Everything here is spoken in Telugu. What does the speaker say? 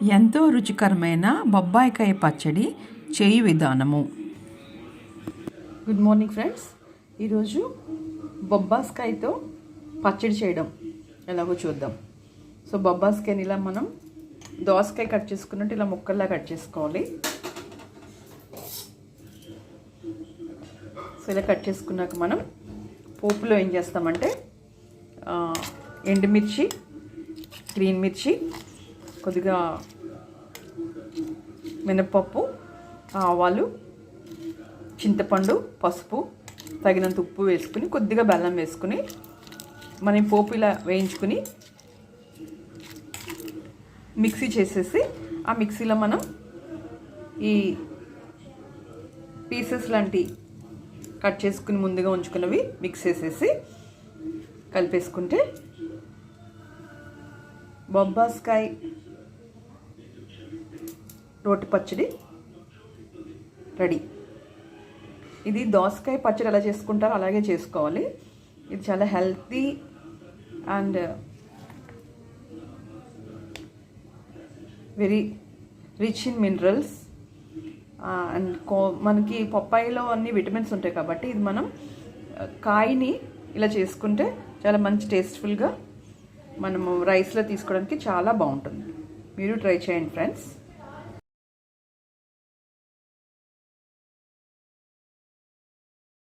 ఎంతో రుచికరమైన బొబ్బాయికాయ పచ్చడి చేయి విధానము. గుడ్ మార్నింగ్ ఫ్రెండ్స్ ఈరోజు బొబ్బాస్కాయతో పచ్చడి చేయడం. ఎలాగో చూద్దాం. సో బొబ్బాస్కాయని ఇలా మనం దోసకాయ కట్ చేసుకున్నట్టు ఇలా ముక్కల్లా కట్ చేసుకోవాలి. సో ఇలా కట్ చేసుకున్నాక మనం పోపులో ఏం చేస్తామంటే ఎండుమిర్చి గ్రీన్ మిర్చి కొద్దిగా మినప్పప్పు ఆవాలు చింతపండు పసుపు తగినంత ఉప్పు వేసుకుని కొద్దిగా బెల్లం వేసుకుని మనం పోపు ఇలా వేయించుకుని మిక్సీ చేసేసి ఆ మిక్సీలో మనం ఈ పీసెస్ లాంటి కట్ చేసుకుని ముందుగా ఉంచుకున్నవి మిక్స్ చేసేసి కలిపేసుకుంటే బొబ్బాస్కాయ్ రోటి పచ్చడి రెడీ. ఇది దోసకాయ పచ్చడి ఎలా చేసుకుంటారో అలాగే చేసుకోవాలి. ఇది చాలా healthy and very rich in minerals. And కో మనకి పప్పాయిలో అన్ని విటమిన్స్ ఉంటాయి కాబట్టి ఇది మనం కాయని ఇలా చేసుకుంటే చాలా మంచి టేస్ట్ఫుల్గా మనము రైస్లో తీసుకోవడానికి చాలా బాగుంటుంది. మీరు ట్రై చేయండి ఫ్రెండ్స్.